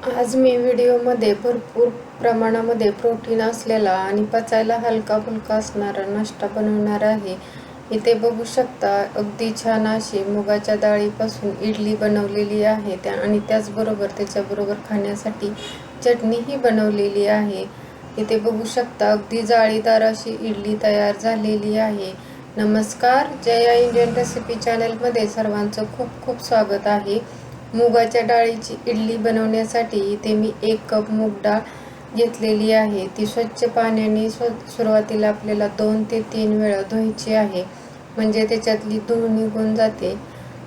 आज मी व्हिडिओमध्ये भरपूर प्रमाणामध्ये प्रोटीन असलेला आणि पचायला हलका फुलका असणारा नाश्ता बनवणार आहे. इथे बघू शकता अगदी छान अशी मुगाच्या डाळीपासून इडली बनवलेली आहे. त्या आणि त्याचबरोबर त्याच्याबरोबर खाण्यासाठी चटणीही बनवलेली आहे. इथे बघू शकता अगदी जाळीदार अशी इडली तयार झालेली आहे. नमस्कार जया इंडियन रेसिपी चॅनलमध्ये सर्वांचं खूप खूप स्वागत आहे. मुगाच्या डाळीची इडली बनवण्यासाठी इथे मी एक कप मूग डाळ घेतलेली आहे. ती स्वच्छ पाण्याने स्व सुरुवातीला आपल्याला दोन ते तीन वेळा धुवायची आहे. म्हणजे त्याच्यातली धूळ निघून जाते.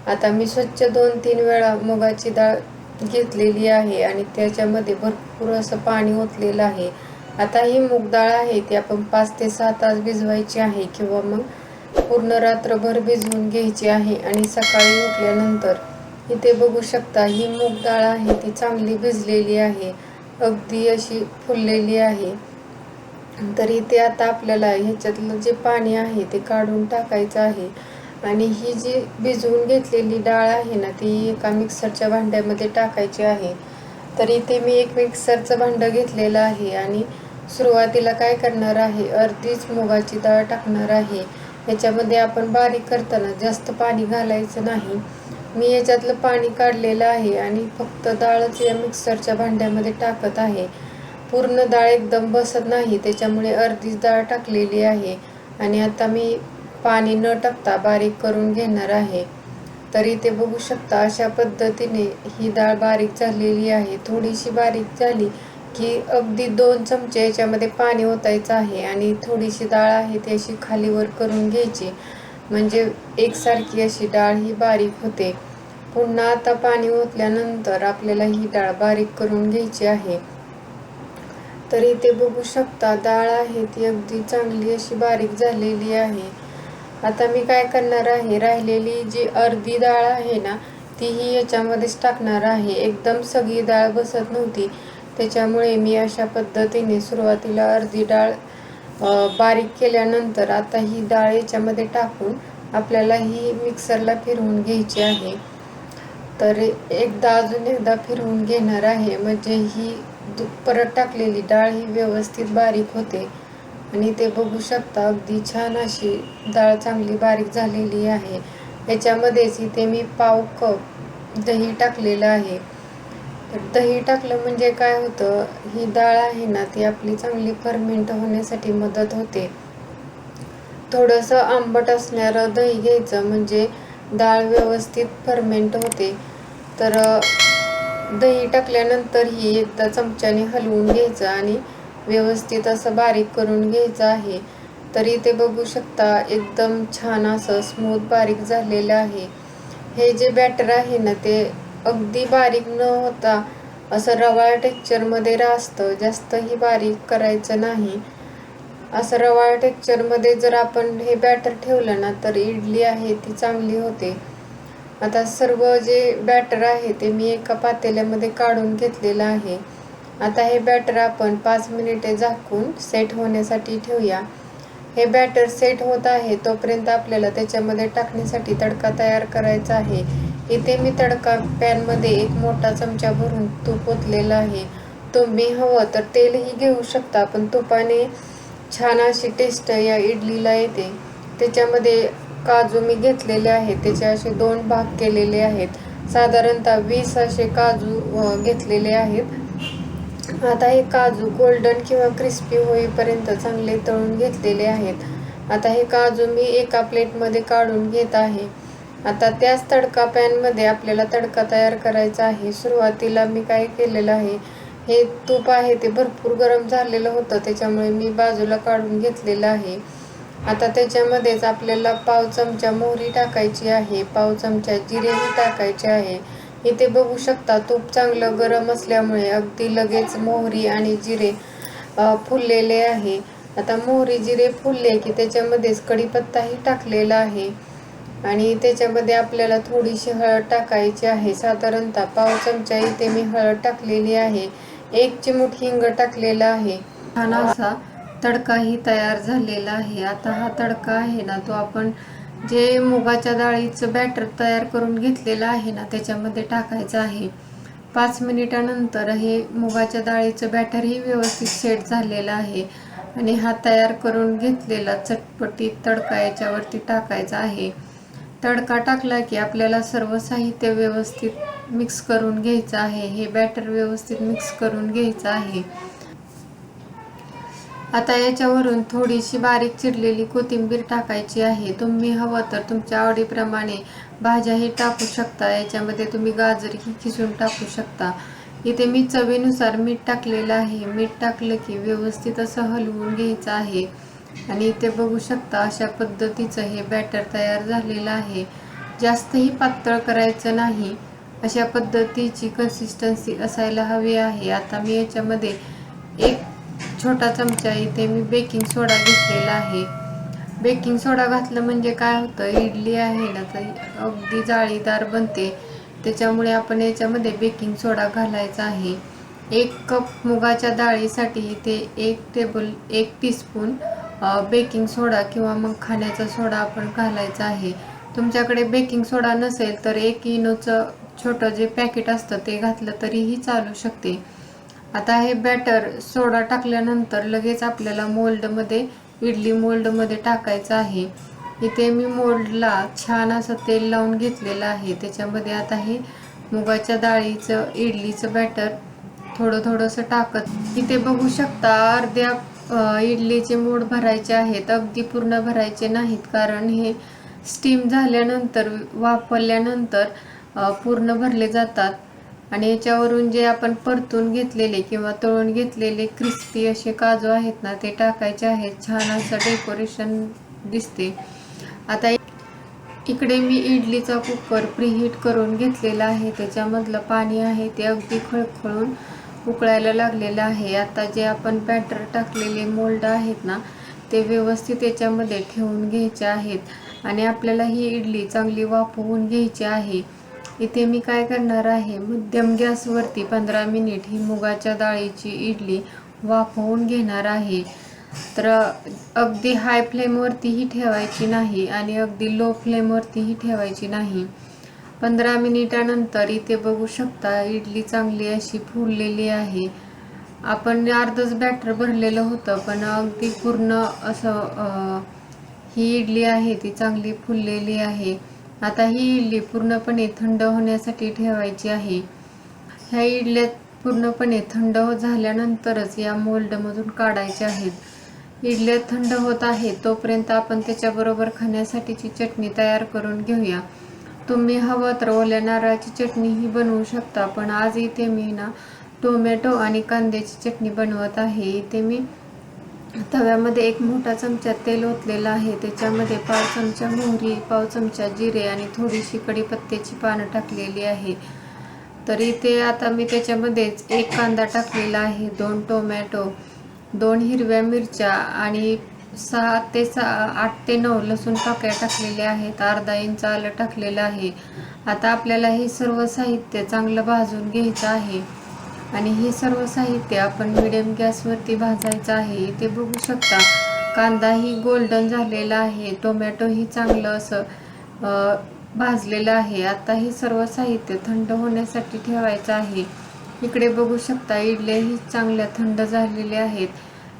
आता मी स्वच्छ दोन तीन वेळा मुगाची डाळ घेतलेली आहे आणि त्याच्यामध्ये भरपूर असं पाणी ओतलेलं आहे. आता ही मूग डाळ आहे ती आपण पाच ते सहा तास भिजवायची आहे किंवा मग पूर्ण रात्रभर भिजवून घ्यायची आहे आणि सकाळी उठल्यानंतर इथे बघू शकता ही मूग डाळ आहे ती चांगली भिजलेली आहे अगदी अशी फुललेली आहे. तर इथे आता आपल्याला ह्याच्यातलं जे पाणी आहे ते काढून टाकायचं आहे. आणि ही जी भिजवून घेतलेली डाळ आहे ना ती एका मिक्सरच्या भांड्यामध्ये टाकायची आहे. तर इथे मी एक मिक्सरचं भांडं घेतलेलं आहे आणि सुरुवातीला काय करणार आहे अर्धीच मुगाची डाळ टाकणार आहे. ह्याच्यामध्ये आपण बारीक करताना जास्त पाणी घालायचं नाही. मी याच्यातलं पाणी काढलेलं आहे आणि फक्त डाळच या मिक्सरच्या भांड्यामध्ये टाकत आहे. पूर्ण डाळ एकदम बसत नाही त्याच्यामुळे अर्धीच डाळ टाकलेली आहे आणि आता मी पाणी न टाकता बारीक करून घेणार आहे. तर इथे बघू शकता अशा पद्धतीने ही डाळ बारीक झालेली आहे. थोडीशी बारीक झाली की अगदी दोन चमचे याच्यामध्ये पाणी ओतायचं आहे आणि थोडीशी डाळ आहे ती अशी खालीवर करून घ्यायची. म्हणजे एकसारखी अशी डाळ ही बारीक होते. पुन्हा आता पाणी ओतल्यानंतर आपल्याला ही डाळ बारीक करून घ्यायची आहे. तर इथे बघू शकता डाळ आहे ती अगदी चांगली अशी बारीक झालेली आहे. आता मी काय करणार आहे राहिलेली जी अर्धी डाळ आहे ना तीही याच्यामध्येच टाकणार आहे. एकदम सगळी डाळ बसत नव्हती. त्याच्यामुळे मी अशा पद्धतीने सुरुवातीला अर्धी डाळ बारीक केल्यानंतर आता ही डाळ याच्यामध्ये टाकून आपल्याला ही मिक्सरला फिरवून घ्यायची आहे. तर एकदा अजून एकदा फिरवून घेणार आहे. म्हणजे ही परत टाकलेली डाळ ही व्यवस्थित बारीक होते. आणि ते बघू शकता अगदी छान अशी डाळ चांगली बारीक झालेली आहे. याच्यामध्येच इथे मी पाव कप दही टाकलेलं आहे. दही टाकलं म्हणजे काय होतं ही डाळ आहे ना ती आपली चांगली फर्मेंट होण्यासाठी मदत होते. थोडंसं आंबट असणारं दही घ्यायचं म्हणजे डाळ व्यवस्थित फर्मेंट होते. तर दही टाकल्यानंतर ही एकदा चमच्याने हलवून घ्यायचं आणि व्यवस्थित असं बारीक करून घ्यायचं आहे. तरी ते बघू शकता एकदम छान असं स्मूथ बारीक झालेलं आहे. हे जे बॅटर आहे ना ते अगदी बारीक न होता असं रवाळ टेक्चरमध्ये राहतं जास्तही बारीक करायचं नाही. असं रवाळ टेक्चरमध्ये जर आपण हे बॅटर ठेवलं ना तर इडली आहे ती चांगली होते. आता सर्व जे बॅटर आहे ते मी एका पातेल्यामध्ये काढून घेतलेलं आहे. आता हे बॅटर आपण पाच मिनिटे झाकून सेट होण्यासाठी ठेवूया. हे बॅटर सेट होत आहे तोपर्यंत आपल्याला त्याच्यामध्ये टाकण्यासाठी तडका तयार करायचा आहे. इथे मी तडका पॅनमध्ये एक मोठा चमचा भरून तूप ओतलेला आहे. तुम्ही हवं तर तेलही घेऊ शकता पण तुपाने छान अशी टेस्ट या इडलीला येते. त्याच्यामध्ये काजू मी घेतलेले आहेत त्याचे असे दोन भाग केलेले आहेत. साधारणतः वीस असे काजू घेतलेले आहेत. आता हे काजू गोल्डन किंवा क्रिस्पी होईपर्यंत चांगले तळून घेतलेले आहेत. आता हे काजू मी एका प्लेटमध्ये काढून घेत आहे. आता त्याच तडका पॅनमध्ये आपल्याला तडका तयार करायचा आहे. सुरुवातीला मी काय केलेलं आहे हे तूप आहे ते भरपूर गरम झालेलं होतं त्याच्यामुळे मी बाजूला काढून घेतलेलं आहे. आता त्याच्यामध्येच आपल्याला पाव चमचा मोहरी टाकायची आहे पाव चमचा जिरेही टाकायचे आहे. इथे बघू शकता तूप चांगलं गरम असल्यामुळे अगदी लगेच मोहरी आणि जिरे फुललेले आहे. आता मोहरी जिरे फुलले की त्याच्यामध्येच कढीपत्ताही टाकलेला आहे. आणि त्याच्यामध्ये आपल्याला थोडीशी हळद टाकायची आहे. साधारणतः पाव चमचा इथे मी हळद टाकलेली आहे. एक चिमूट हिंग टाकलेला आहे. छान असा तडकाही तयार झालेला आहे. आता हा तडका आहे ना तो आपण जे मुगाच्या डाळीचं बॅटर तयार करून घेतलेलं आहे ना त्याच्यामध्ये टाकायचं आहे. पाच मिनिटानंतर हे मुगाच्या डाळीचं बॅटरही व्यवस्थित सेट झालेलं आहे. आणि हा तयार करून घेतलेला चटपटीत तडका याच्यावरती टाकायचा आहे. तडका टाकला की आपल्याला सर्व साहित्य व्यवस्थित मिक्स करून घ्यायचं आहे. हे बॅटर व्यवस्थित मिक्स करून घ्यायचं आहे. आता याच्यावरून थोडीशी बारीक चिरलेली कोथिंबीर टाकायची आहे. तुम्ही हवं तर तुमच्या आवडीप्रमाणे भाज्याही टाकू शकता. याच्यामध्ये तुम्ही गाजरही खिसून टाकू शकता. इथे मी चवीनुसार मीठ टाकलेलं आहे. मीठ टाकलं की व्यवस्थित असं हलवून घ्यायचं आहे. आणि इथे बघू शकता अशा पद्धतीचं हे बॅटर तयार झालेलं आहे. जास्तही पातळ करायचं नाही. अशा पद्धतीची कन्सिस्टन्सी असायला हवी आहे. आता मी याच्यामध्ये एक छोटा चमचा इथे मी बेकिंग सोडा घेतलेला आहे. बेकिंग सोडा घातलं म्हणजे काय होतं? इडली आहे ना तर अगदी जाळीदार बनते. त्याच्यामुळे आपण याच्यामध्ये बेकिंग सोडा घालायचा आहे. एक कप मुगाच्या डाळीसाठी इथे एक टेबल एक टीस्पून बेकिंग सोडा किंवा मग खाण्याचा सोडा आपण घालायचा आहे. तुमच्याकडे बेकिंग सोडा नसेल तर एक इनोचं छोटं जे पॅकेट असतं ते घातलं तरीही चालू शकते. आता हे बॅटर सोडा टाकल्यानंतर लगेच आपल्याला मोल्डमध्ये इडली मोल्डमध्ये टाकायचं आहे. इथे मी मोल्डला छान असं तेल लावून घेतलेलं आहे. त्याच्यामध्ये आता हे मुगाच्या डाळीचं इडलीचं बॅटर थोडं थोडंसं टाकत. इथे बघू शकता अर्ध्या इडलीचे मोड भरायचे आहेत अगदी पूर्ण भरायचे नाहीत. कारण हे स्टीम झाल्यानंतर वापरल्यानंतर पूर्ण भरले जातात. आणि याच्यावरून जे आपण परतून घेतलेले किंवा तळून घेतलेले क्रिस्पी असे काजू आहेत ना ते टाकायचे आहेत. छान असं डेकोरेशन दिसते. आता इकडे मी इडलीचा कुकर प्रीहीट करून घेतलेला आहे. त्याच्यामधलं पाणी आहे ते अगदी खळखळून उकळायला लागलेलं आहे. आता जे आपण बॅटर टाकलेले मोल्ड आहेत ना ते व्यवस्थित याच्यामध्ये ठेवून घ्यायचे आहेत. आणि आपल्याला ही इडली चांगली वाफवून घ्यायची आहे. इथे मी काय करणार आहे मध्यम गॅसवरती पंधरा मिनिट ही मुगाच्या डाळीची इडली वाफवून घेणार आहे. तर अगदी हाय फ्लेमवरतीही ठेवायची नाही आणि अगदी लो फ्लेमवरतीही ठेवायची नाही. पंधरा मिनिटानंतर इथे बघू शकता इडली चांगली अशी फुललेली आहे. आपण अर्धच बॅटर भरलेलं होतं पण अगदी पूर्ण असं ही इडली आहे ती चांगली फुललेली आहे. आता ही इडली पूर्णपणे थंड होण्यासाठी ठेवायची आहे. ह्या इडल्या पूर्णपणे थंड हो- झाल्यानंतरच या मोल्डमधून काढायच्या आहेत. इडल्या थंड होत आहे तोपर्यंत आपण त्याच्याबरोबर खाण्यासाठीची चटणी तयार करून घेऊया. तुम्ही हवं तर ओल्या नारळाची चटणीही बनवू शकता पण आज इथे मी ना टोमॅटो आणि कांद्याची चटणी बनवत आहे. इथे मी तव्यामध्ये एक मोठा चमचा तेल ओतलेला आहे. त्याच्यामध्ये पाव चमचा मोहरी पाव चमचा जिरे आणि थोडीशी कढीपत्त्याची पानं टाकलेली आहे. तर इथे आता मी त्याच्यामध्येच एक कांदा टाकलेला आहे दोन टोमॅटो दोन हिरव्या मिरच्या आणि सहा ते सहा आठ ते नऊ लसूण पाकळ्या टाकलेल्या आहेत. अर्धा इंच आलं टाकलेलं आहे. आता आपल्याला हे सर्व साहित्य चांगलं भाजून घ्यायचं आहे. आणि हे सर्व साहित्य आपण मिडियम गॅसवरती भाजायचं आहे. इथे बघू शकता कांदाही गोल्डन झालेला आहे. टोमॅटोही चांगलं असं भाजलेलं आहे. आता हे सर्व साहित्य थंड होण्यासाठी ठेवायचं आहे. इकडे बघू शकता इडल्याही चांगल्या थंड झालेल्या आहेत.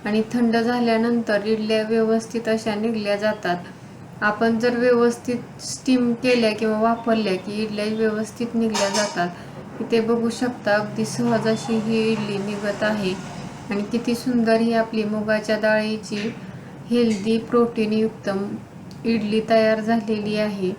आणि थंड झाल्यानंतर इडल्या व्यवस्थित अशा निघल्या जातात. आपण जर व्यवस्थित स्टीम केल्या किंवा वापरल्या की इडल्या व्यवस्थित निघल्या जातात. इथे बघू शकता अगदी सहज अशी ही इडली निघत आहे. आणि किती सुंदर ही आपली मुगाच्या डाळीची हेल्दी प्रोटीनयुक्त इडली तयार झालेली आहे.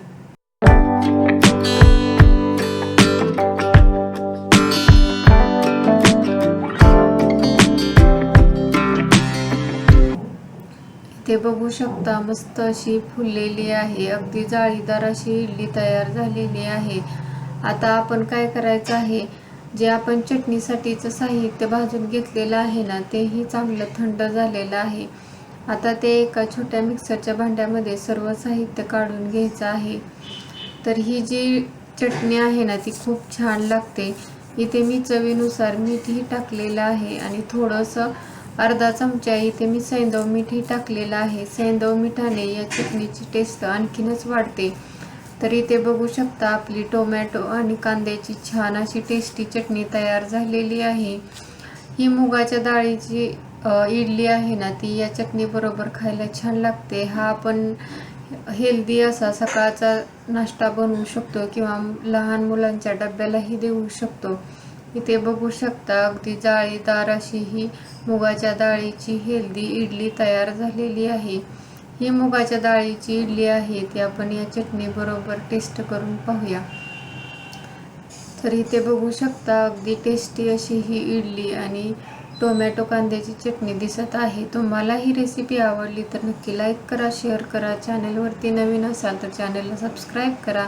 ते बघू शकता मस्त अशी फुललेली आहे. अगदी जाळीदार अशी इडली तयार झालेली आहे. आता आपण काय करायचं आहे? जे आपण चटणीसाठीचं साहित्य भाजून घेतलेलं आहे ना तेही चांगलं थंड झालेलं आहे. आता ते एका छोट्या मिक्सरच्या भांड्यामध्ये सर्व साहित्य काढून घ्यायचं आहे. तर ही जी चटणी आहे ना ती खूप छान लागते. इथे मी चवीनुसार मीठही टाकलेलं आहे आणि थोडंसं अर्धा चमचा इथे मी सैंदव मीठही टाकलेलं आहे. सैंदव मिठाने या चटणीची टेस्ट आणखीनच वाढते. तर इथे बघू शकता आपली टोमॅटो आणि कांद्याची छान अशी टेस्टी चटणी तयार झालेली आहे. ही मुगाच्या डाळीची इडली आहे ना ती या चटणीबरोबर खायला छान लागते. हा आपण हेल्दी असा सकाळचा नाश्ता बनवू शकतो किंवा लहान मुलांच्या डब्यालाही देऊ शकतो. इथे बघू शकता. अगदी जाळीदार अशी ही मुगाच्या डाळीची हेल्दी इडली तयार झालेली आहे. ही मुगाच्या डाळीची इडली आहे ती आपण या चटणी बरोबर टेस्ट करून पाहूया. तर इथे बघू शकता अगदी टेस्टी अशी ही इडली आणि टोमॅटो कांद्याची चटणी दिसत आहे. तुम्हाला ही रेसिपी आवडली तर नक्की लाईक करा शेअर करा. चॅनलवरती नवीन असाल तर चॅनलला सबस्क्राईब करा.